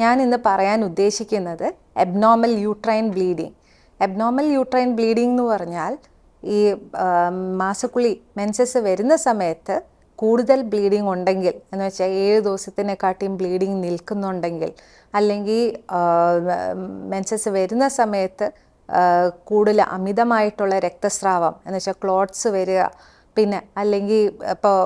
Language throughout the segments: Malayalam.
ഞാൻ ഇന്ന് പറയാൻ ഉദ്ദേശിക്കുന്നത് abnormal uterine bleeding abnormal uterine bleeding എന്ന് പറഞ്ഞാൽ ഈ മാസക്കുളി മെൻസസ് വരുന്ന സമയത്ത് കൂടുതൽ ബ്ലീഡിംഗ് ഉണ്ടെങ്കിൽ എന്ന് വെച്ചാൽ ഏഴ് ദിവസത്തിനെക്കാട്ടിയും ബ്ലീഡിംഗ് നിൽക്കുന്നുണ്ടെങ്കിൽ അല്ലെങ്കിൽ മെൻസസ് വരുന്ന സമയത്ത് കൂടുതൽ അമിതമായിട്ടുള്ള രക്തസ്രാവം എന്ന് വെച്ചാൽ ക്ലോട്ട്സ് വരിക പിന്നെ അല്ലെങ്കിൽ ഇപ്പോൾ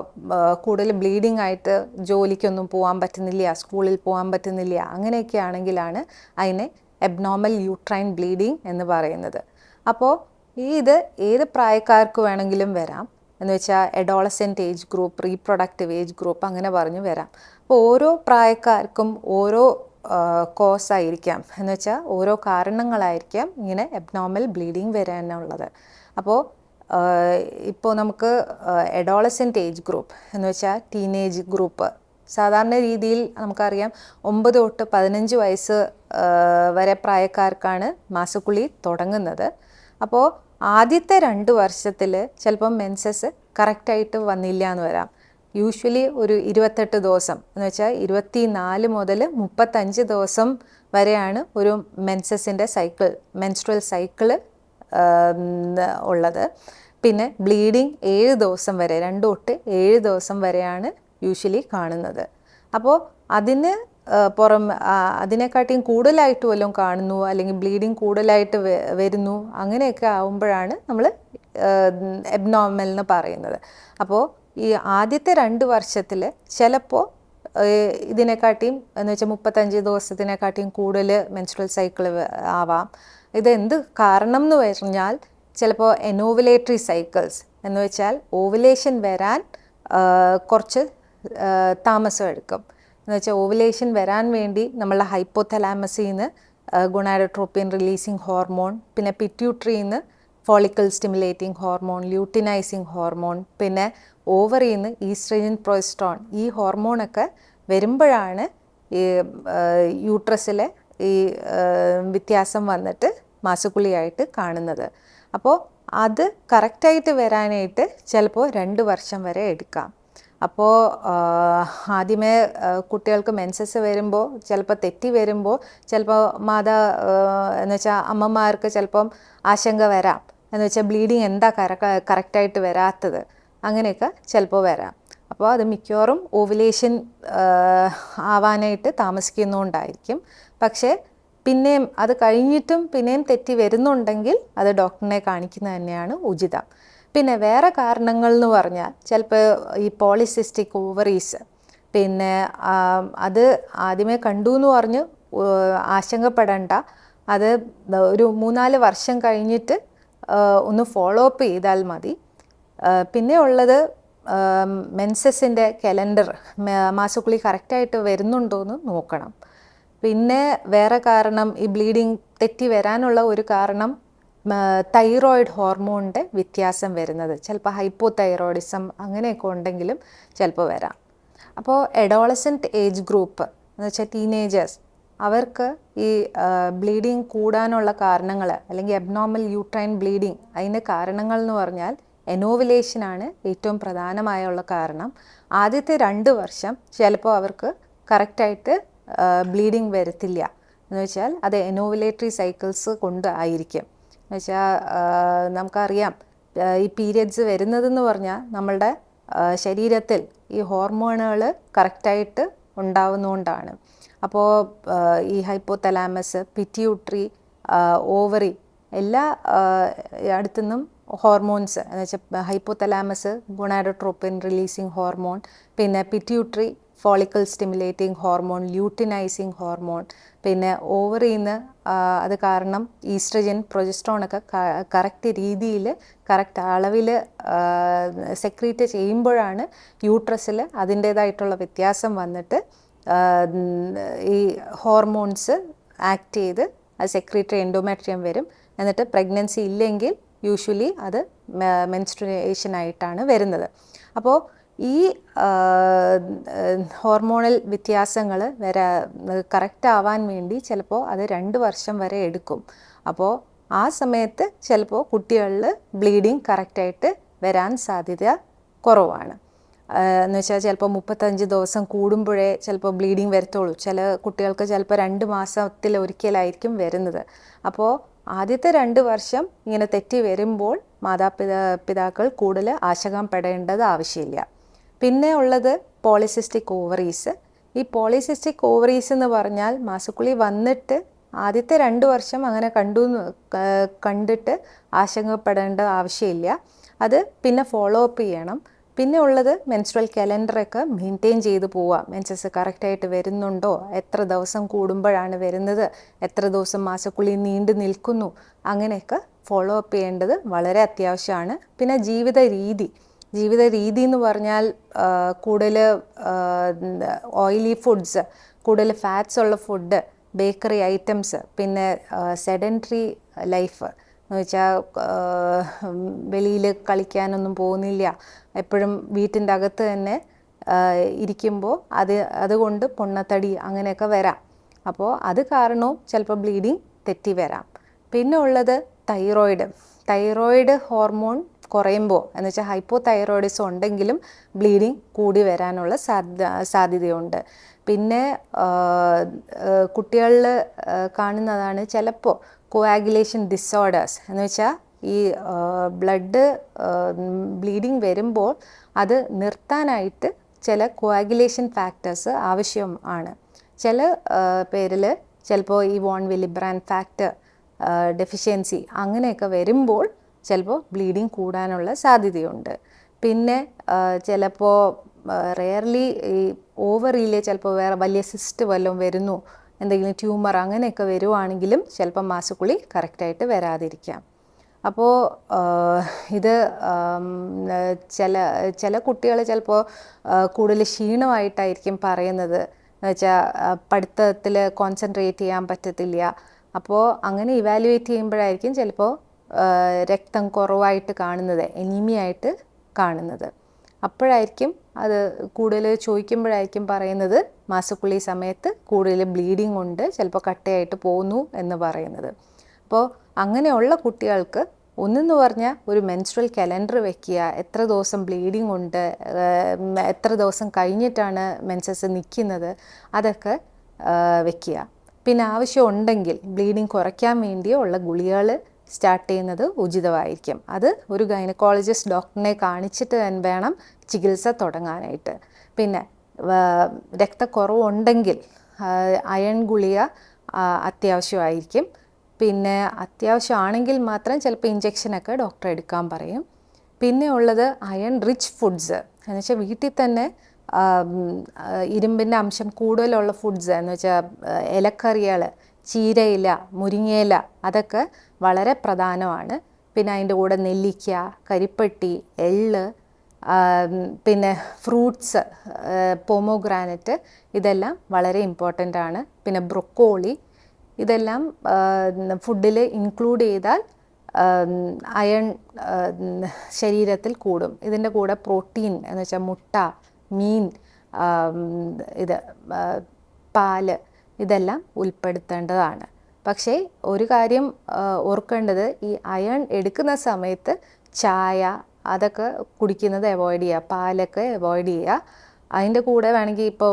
കൂടുതൽ ബ്ലീഡിംഗ് ആയിട്ട് ജോലിക്കൊന്നും പോകാൻ പറ്റുന്നില്ല സ്കൂളിൽ പോകാൻ പറ്റുന്നില്ല അങ്ങനെയൊക്കെ ആണെങ്കിലാണ് അതിനെ എബ്നോർമൽ യൂട്രൈൻ ബ്ലീഡിങ് എന്ന് പറയുന്നത്. അപ്പോൾ ഈ ഇത് ഏത് പ്രായക്കാർക്ക് വേണമെങ്കിലും വരാം. എന്ന് വെച്ചാൽ adolescent age group reproductive age group അങ്ങനെ പറഞ്ഞു വരാം. അപ്പോൾ ഓരോ പ്രായക്കാർക്കും ഓരോ കോസ് ആയിരിക്കാം. എന്ന് വെച്ചാൽ ഓരോ കാരണങ്ങളായിരിക്കാം ഇങ്ങനെ എബ്നോർമൽ ബ്ലീഡിങ് വരാനുള്ളത്. അപ്പോൾ ഇപ്പോൾ നമുക്ക് എഡോളസെന്റ് ഏജ് ഗ്രൂപ്പ് എന്ന് വെച്ചാൽ ടീനേജ് ഗ്രൂപ്പ് സാധാരണ രീതിയിൽ നമുക്കറിയാം ഒമ്പത് തൊട്ട് പതിനഞ്ച് വയസ്സ് വരെ പ്രായക്കാർക്കാണ് മാസക്കുളി തുടങ്ങുന്നത്. അപ്പോൾ ആദ്യത്തെ രണ്ട് വർഷത്തിൽ ചിലപ്പം മെൻസസ് കറക്റ്റായിട്ട് വന്നില്ല എന്ന് വരാം. യൂഷ്വലി ഒരു ഇരുപത്തെട്ട് ദിവസം എന്ന് വെച്ചാൽ ഇരുപത്തി നാല് മുതൽ മുപ്പത്തഞ്ച് ദിവസം വരെയാണ് ഒരു മെൻസസിന്റെ സൈക്കിൾ മെൻസ്ട്രൽ സൈക്കിൾ ഉള്ളത്. പിന്നെ ബ്ലീഡിങ് ഏഴ് ദിവസം വരെ രണ്ട് തൊട്ട് ഏഴ് ദിവസം വരെയാണ് യൂഷ്വലി കാണുന്നത്. അപ്പോൾ അതിന് പുറം അതിനെക്കാട്ടിയും കൂടുതലായിട്ട് വല്ലതും കാണുന്നു അല്ലെങ്കിൽ ബ്ലീഡിങ് കൂടുതലായിട്ട് വരുന്നു അങ്ങനെയൊക്കെ ആവുമ്പോഴാണ് നമ്മൾ എബ്നോർമൽ എന്ന് പറയുന്നത്. അപ്പോൾ ഈ ആദ്യത്തെ രണ്ട് വർഷത്തിൽ ചിലപ്പോൾ ഇതിനെക്കാട്ടിയും എന്ന് വെച്ചാൽ മുപ്പത്തഞ്ച് ദിവസത്തിനെക്കാട്ടിയും കൂടുതൽ മെൻസ്ട്രൽ സൈക്കിൾ ആവാം. ഇത് എന്ത് കാരണം എന്ന് പറഞ്ഞാൽ ചിലപ്പോൾ എനോവിലേറ്ററി സൈക്കിൾസ് എന്ന് വെച്ചാൽ ഓവുലേഷൻ വരാൻ കുറച്ച് താമസം എടുക്കും. എന്ന് വെച്ചാൽ ഓവുലേഷൻ വരാൻ വേണ്ടി നമ്മളുടെ ഹൈപ്പോതലാമസിൽ നിന്ന് ഗുണാഡോട്രോപ്പിയൻ റിലീസിങ് ഹോർമോൺ പിന്നെ പിറ്റ്യൂട്ടറിയിൽ നിന്ന് follicle stimulating hormone luteinizing hormone പിന്നെ ഓവറിന്ന് ഈസ്ട്രജൻ പ്രൊസ്റ്റോൺ ഈ ഹോർമോണൊക്കെ വരുമ്പോഴാണ് ഈ യൂട്രസിലെ ഈ വ്യത്യാസം വന്നിട്ട് മാസക്കുളിയായിട്ട് കാണുന്നത്. അപ്പോൾ അത് കറക്റ്റായിട്ട് വരാനായിട്ട് ചിലപ്പോൾ രണ്ട് വർഷം വരെ എടുക്കാം. അപ്പോൾ ആദ്യമേ കുട്ടികൾക്ക് മെൻസസ് വരുമ്പോൾ ചിലപ്പോൾ തെറ്റി വരുമ്പോൾ ചിലപ്പോൾ മാതാ എന്ന് വെച്ചാൽ അമ്മമാർക്ക് ചിലപ്പം ആശങ്ക വരാം. എന്ന് വെച്ചാൽ ബ്ലീഡിങ് എന്താ കറക്ക കറക്റ്റായിട്ട് വരാത്തത്? അങ്ങനെയൊക്കെ ചിലപ്പോൾ വരാം. അപ്പോൾ അത് മിക്കവാറും ഓവുലേഷൻ ആവാനായിട്ട് താമസിക്കുന്നുണ്ടായിരിക്കും. പക്ഷേ പിന്നെയും അത് കഴിഞ്ഞിട്ടും പിന്നെയും തെറ്റി വരുന്നുണ്ടെങ്കിൽ അത് ഡോക്ടറിനെ കാണിക്കുന്നത് തന്നെയാണ് ഉചിതം. പിന്നെ വേറെ കാരണങ്ങൾ എന്ന് പറഞ്ഞാൽ ചിലപ്പോൾ ഈ പോളിസിസ്റ്റിക് ഓവറീസ് പിന്നെ അത് ആദ്യമേ കണ്ടു എന്ന് പറഞ്ഞ് ആശങ്കപ്പെടേണ്ട. അത് ഒരു മൂന്നാൽ വർഷം കഴിഞ്ഞിട്ട് ഒന്ന് ഫോളോ അപ്പ് ചെയ്താൽ മതി. പിന്നെ ഉള്ളത് മെൻസസിന്റെ കലണ്ടർ മാസക്കുളി കറക്റ്റായിട്ട് വരുന്നുണ്ടോ എന്ന് നോക്കണം. പിന്നെ വേറെ കാരണം ഈ ബ്ലീഡിങ് തെറ്റി വരാനുള്ള ഒരു കാരണം തൈറോയിഡ് ഹോർമോണിന്റെ വ്യത്യാസം വരുന്നത്. ചിലപ്പോൾ ഹൈപ്പോ തൈറോയിഡിസം അങ്ങനെയൊക്കെ ഉണ്ടെങ്കിലും ചിലപ്പോൾ വരാം. അപ്പോൾ എഡോളസന്റ് ഏജ് ഗ്രൂപ്പ് എന്ന് വെച്ചാൽ ടീനേജേഴ്സ് അവർക്ക് ഈ ബ്ലീഡിങ് കൂടാനുള്ള കാരണങ്ങൾ അല്ലെങ്കിൽ അബ്നോർമൽ യൂട്രൈൻ ബ്ലീഡിങ് അതിന്റെ കാരണങ്ങൾ എന്ന് പറഞ്ഞാൽ എനോവിലേഷനാണ് ഏറ്റവും പ്രധാനമായുള്ള കാരണം. ആദ്യത്തെ രണ്ട് വർഷം ചിലപ്പോൾ അവർക്ക് കറക്റ്റായിട്ട് ബ്ലീഡിങ് വരത്തില്ല. എന്ന് വെച്ചാൽ അത് എനോവിലേറ്ററി സൈക്കിൾസ് കൊണ്ട് ആയിരിക്കും. എന്ന് വെച്ചാൽ നമുക്കറിയാം ഈ പീരിയഡ്സ് വരുന്നതെന്ന് പറഞ്ഞാൽ നമ്മളുടെ ശരീരത്തിൽ ഈ ഹോർമോണുകൾ കറക്റ്റായിട്ട് ഉണ്ടാവുന്നതുകൊണ്ടാണ് അപ്പോൾ ഈ ഹൈപ്പോതലാമസ് പിറ്റ്യൂട്ടറി ഓവറി എല്ലാ അടുത്തുനിന്നും ഹോർമോൺസ് എന്ന് വെച്ചാൽ ഹൈപ്പോതലാമസ് ഗുണാഡോട്രോപ്പിൻ റിലീസിങ് ഹോർമോൺ പിന്നെ pituitary follicle stimulating hormone luteinizing hormone പിന്നെ ഓവറിന്ന് അത് കാരണം ഈസ്ട്രജൻ പ്രൊജസ്ട്രോണൊക്കെ കറക്റ്റ് രീതിയിൽ കറക്റ്റ് അളവിൽ സെക്രീറ്റ് ചെയ്യുമ്പോഴാണ് യൂട്രസിൽ അതിന്റേതായിട്ടുള്ള വ്യത്യാസം വന്നിട്ട് ഈ ഹോർമോൺസ് ആക്ട് ചെയ്ത് അത് സെക്രീറ്ററി എൻഡോമെട്രിയം വരും. എന്നിട്ട് പ്രഗ്നൻസി ഇല്ലെങ്കിൽ യൂഷ്വലി അത് മെൻസ്ട്രുവേഷൻ ആയിട്ടാണ് വരുന്നത്. അപ്പോൾ ഈ ഹോർമോണൽ വ്യത്യാസങ്ങൾ വരാ കറക്റ്റ് ആവാൻ വേണ്ടി ചിലപ്പോൾ അത് രണ്ട് വർഷം വരെ എടുക്കും. അപ്പോൾ ആ സമയത്ത് ചിലപ്പോൾ കുട്ടികളിൽ ബ്ലീഡിങ് കറക്റ്റായിട്ട് വരാൻ സാധ്യത കുറവാണ്. എന്ന് വെച്ചാൽ ചിലപ്പോൾ മുപ്പത്തഞ്ച് ദിവസം കൂടുമ്പോഴേ ചിലപ്പോൾ ബ്ലീഡിങ് വരത്തുള്ളൂ. ചില കുട്ടികൾക്ക് ചിലപ്പോൾ രണ്ട് മാസത്തിൽ ഒരിക്കലായിരിക്കും വരുന്നത്. അപ്പോൾ ആദ്യത്തെ രണ്ട് വർഷം ഇങ്ങനെ തെറ്റി വരുമ്പോൾ മാതാപിതാ പിതാക്കൾ കൂടുതൽ ആശങ്കപ്പെടേണ്ടത് ആവശ്യമില്ല. പിന്നെ ഉള്ളത് പോളിസിസ്റ്റിക് ഓവറീസ് ഈ പോളിസിസ്റ്റിക് ഓവറീസ് എന്ന് പറഞ്ഞാൽ മാസക്കുളി വന്നിട്ട് ആദ്യത്തെ രണ്ട് വർഷം അങ്ങനെ കണ്ടു കണ്ടിട്ട് ആശങ്കപ്പെടേണ്ട ആവശ്യമില്ല. അത് പിന്നെ ഫോളോ അപ്പ് ചെയ്യണം. പിന്നെ ഉള്ളത് മെൻസ്ട്രൽ കലണ്ടറൊക്കെ മെയിന്റെയിൻ ചെയ്ത് പോവുക. മെൻസസ് കറക്റ്റായിട്ട് വരുന്നുണ്ടോ? എത്ര ദിവസം കൂടുമ്പോഴാണ് വരുന്നത്? എത്ര ദിവസം മാസക്കുളി നീണ്ടു നിൽക്കുന്നു? അങ്ങനെയൊക്കെ ഫോളോ അപ്പ് ചെയ്യേണ്ടത് വളരെ അത്യാവശ്യമാണ്. പിന്നെ ജീവിത രീതി. ജീവിത രീതി എന്ന് പറഞ്ഞാൽ കൂടുതൽ ഓയിലി ഫുഡ്സ് കൂടുതൽ ഫാറ്റ്സ് ഉള്ള ഫുഡ് ബേക്കറി ഐറ്റംസ് പിന്നെ സെഡൻട്രി ലൈഫ് എന്ന് വെച്ചാൽ വെളിയിൽ കളിക്കാനൊന്നും പോകുന്നില്ല. എപ്പോഴും വീട്ടിന്റെ അകത്ത് തന്നെ ഇരിക്കുമ്പോൾ അത് അതുകൊണ്ട് പൊണ്ണത്തടി അങ്ങനെയൊക്കെ വരാം. അപ്പോൾ അത് കാരണവും ചിലപ്പോൾ ബ്ലീഡിങ് തെറ്റി വരാം. പിന്നെ ഉള്ളത് തൈറോയിഡ് തൈറോയിഡ് ഹോർമോൺ കുറയുമ്പോൾ എന്ന് വെച്ചാൽ ഹൈപ്പോ തൈറോയിഡിസം ഉണ്ടെങ്കിലും ബ്ലീഡിങ് കൂടി വരാനുള്ള സാധ്യത സാധ്യതയുണ്ട്. പിന്നെ കുട്ടികളിൽ കാണുന്നതാണ് ചിലപ്പോൾ കോവാഗുലേഷൻ ഡിസോർഡേഴ്സ് എന്ന് വെച്ചാൽ ഈ ബ്ലഡ് ബ്ലീഡിങ് വരുമ്പോൾ അത് നിർത്താനായിട്ട് ചില കോവാഗുലേഷൻ ഫാക്ടേഴ്സ് ആവശ്യമാണ് ചില പേരിൽ ചിലപ്പോൾ ഈ വോൺ വിലിബ്രാൻ ഫാക്ടർ ഡെഫിഷ്യൻസി അങ്ങനെയൊക്കെ വരുമ്പോൾ ചിലപ്പോൾ ബ്ലീഡിങ് കൂടാനുള്ള സാധ്യതയുണ്ട്. പിന്നെ ചിലപ്പോൾ റെയർലി ഈ ഓവറിയിൽ ചിലപ്പോൾ വേറെ വലിയ സിസ്റ്റ് വല്ലതും വരുന്നു എന്തെങ്കിലും ട്യൂമർ അങ്ങനെയൊക്കെ വരുവാണെങ്കിലും ചിലപ്പോൾ മാസക്കുളി കറക്റ്റായിട്ട് വരാതിരിക്കാം. അപ്പോൾ ഇത് ചില ചില കുട്ടികൾ ചിലപ്പോൾ കൂടുതൽ ക്ഷീണമായിട്ടായിരിക്കും പറയുന്നത്. എന്ന് വെച്ചാൽ പഠിത്തത്തിൽ കോൺസെൻട്രേറ്റ് ചെയ്യാൻ പറ്റത്തില്ല. അപ്പോൾ അങ്ങനെ ഇവാലുവേറ്റ് ചെയ്യുമ്പോഴായിരിക്കും ചിലപ്പോൾ രക്തം കുറവായിട്ട് കാണുന്നത് എനിമിയായിട്ട് കാണുന്നത്. അപ്പോഴായിരിക്കും അത് കൂടുതൽ ചോദിക്കുമ്പോഴായിരിക്കും പറയുന്നത് മാസക്കുള്ളി സമയത്ത് കൂടുതൽ ബ്ലീഡിങ് ഉണ്ട് ചിലപ്പോൾ കട്ടയായിട്ട് പോകുന്നു എന്ന് പറയുന്നത്. അപ്പോൾ അങ്ങനെയുള്ള കുട്ടികൾക്ക് ഒന്നെന്ന് പറഞ്ഞാൽ ഒരു മെൻസ്ട്രൽ കലണ്ടർ വെക്കുക എത്ര ദിവസം ബ്ലീഡിങ് ഉണ്ട് എത്ര ദിവസം കഴിഞ്ഞിട്ടാണ് മെൻസസ് നിൽക്കുന്നത് അതൊക്കെ വെക്കുക. പിന്നെ ആവശ്യമുണ്ടെങ്കിൽ ബ്ലീഡിങ് കുറയ്ക്കാൻ വേണ്ടിയുള്ള ഗുളികകൾ സ്റ്റാർട്ട് ചെയ്യുന്നത് ഉചിതമായിരിക്കും. അത് ഒരു ഗൈനക്കോളജിസ്റ്റ് ഡോക്ടറിനെ കാണിച്ചിട്ട് തന്നെ വേണം ചികിത്സ തുടങ്ങാനായിട്ട്. പിന്നെ രക്തക്കുറവുണ്ടെങ്കിൽ അയൺ ഗുളിക അത്യാവശ്യമായിരിക്കും. പിന്നെ അത്യാവശ്യമാണെങ്കിൽ മാത്രം ചിലപ്പോൾ ഇഞ്ചെക്ഷനൊക്കെ ഡോക്ടർ എടുക്കാൻ പറയും. പിന്നെ ഉള്ളത് അയൺ റിച്ച് ഫുഡ്സ് എന്ന് വെച്ചാൽ വീട്ടിൽ തന്നെ ഇരുമ്പിന്റെ അംശം കൂടുതലുള്ള ഫുഡ്സ് എന്ന് വെച്ചാൽ ഇലക്കറികൾ ചീരയില മുരിങ്ങയില അതൊക്കെ വളരെ പ്രധാനമാണ്. പിന്നെ അതിന്റെ കൂടെ നെല്ലിക്ക കരിപ്പട്ടി എള്ള് പിന്നെ ഫ്രൂട്ട്സ് പോമോഗ്രാനറ്റ് ഇതെല്ലാം വളരെ ഇമ്പോർട്ടന്റ് ആണ്. പിന്നെ ബ്രൊക്കോളി ഇതെല്ലാം ഫുഡിൽ ഇൻക്ലൂഡ് ചെയ്താൽ അയൺ ശരീരത്തിൽ കൂടും. ഇതിന്റെ കൂടെ പ്രോട്ടീൻ എന്ന് വെച്ചാൽ മുട്ട മീൻ ഇത് പാൽ ഇതെല്ലാം ഉൾപ്പെടുത്തേണ്ടതാണ്. പക്ഷേ ഒരു കാര്യം ഓർക്കേണ്ടത് ഈ അയൺ എടുക്കുന്ന സമയത്ത് ചായ അതൊക്കെ കുടിക്കുന്നത് അവോയ്ഡ് ചെയ്യുക പാലൊക്കെ അവോയ്ഡ് ചെയ്യുക. അതിന്റെ കൂടെ വേണമെങ്കിൽ ഇപ്പോൾ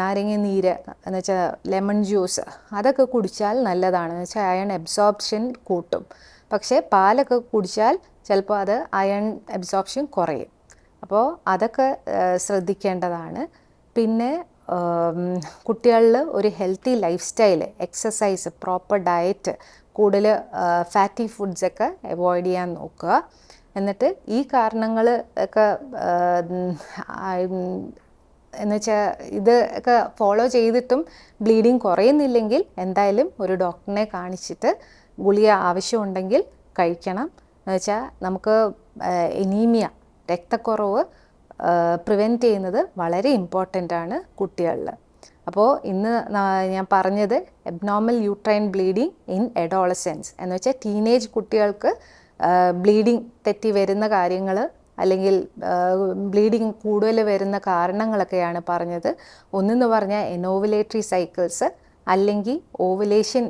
നാരങ്ങ നീര് എന്ന് വെച്ചാൽ ലെമൺ ജ്യൂസ് അതൊക്കെ കുടിച്ചാൽ നല്ലതാണ്. എന്ന് വെച്ചാൽ അയൺ അബ്സോർപ്ഷൻ കൂട്ടും. പക്ഷേ പാലൊക്കെ കുടിച്ചാൽ ചിലപ്പോൾ അത് അയൺ അബ്സോർപ്ഷൻ കുറയും. അപ്പോൾ അതൊക്കെ ശ്രദ്ധിക്കേണ്ടതാണ്. പിന്നെ കുട്ടികളിൽ ഒരു healthy lifestyle exercise proper diet കൂടുതൽ ഫാറ്റി ഫുഡ്സൊക്കെ അവോയ്ഡ് ചെയ്യാൻ നോക്കുക. എന്നിട്ട് ഈ കാരണങ്ങൾ ഒക്കെ എന്നുവെച്ചാൽ ഇത് ഒക്കെ ഫോളോ ചെയ്തിട്ടും ബ്ലീഡിങ് കുറയുന്നില്ലെങ്കിൽ എന്തായാലും ഒരു ഡോക്ടറിനെ കാണിച്ചിട്ട് ഗുളിക ആവശ്യമുണ്ടെങ്കിൽ കഴിക്കണം. എന്നുവെച്ചാൽ നമുക്ക് എനീമിയ രക്തക്കുറവ് പ്രിവെന്റ് ചെയ്യുന്നത് വളരെ ഇമ്പോർട്ടന്റ് ആണ് കുട്ടികളിൽ അപ്പോൾ ഇന്ന് ഞാൻ പറഞ്ഞത് abnormal uterine bleeding in adolescence എന്ന് വെച്ചാൽ ടീനേജ് കുട്ടികൾക്ക് ബ്ലീഡിങ് തെറ്റി വരുന്ന കാര്യങ്ങൾ അല്ലെങ്കിൽ ബ്ലീഡിങ് കൂടുതൽ വരുന്ന കാരണങ്ങളൊക്കെയാണ് പറഞ്ഞത്. ഒന്നെന്ന് പറഞ്ഞാൽ എനോവുലേറ്ററി സൈക്കിൾസ് അല്ലെങ്കിൽ ഓവുലേഷൻ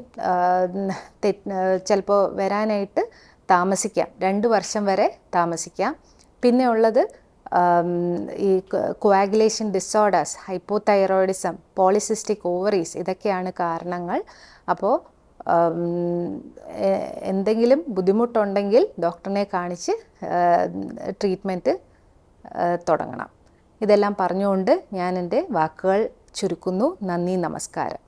ചിലപ്പോൾ വരാനായിട്ട് താമസിക്കാം. രണ്ട് വർഷം വരെ താമസിക്കാം. പിന്നെ ഉള്ളത് ഈ coagulation disorders hypothyroidism polycystic ovaries ഇതൊക്കെയാണ് കാരണങ്ങൾ. അപ്പോൾ എന്തെങ്കിലും ബുദ്ധിമുട്ടുണ്ടെങ്കിൽ ഡോക്ടറിനെ കാണിച്ച് ട്രീറ്റ്മെന്റ് തുടങ്ങണം. ഇതെല്ലാം പറഞ്ഞുകൊണ്ട് ഞാൻ എന്റെ വാക്കുകൾ ചുരുക്കുന്നു. നന്ദി നമസ്കാരം.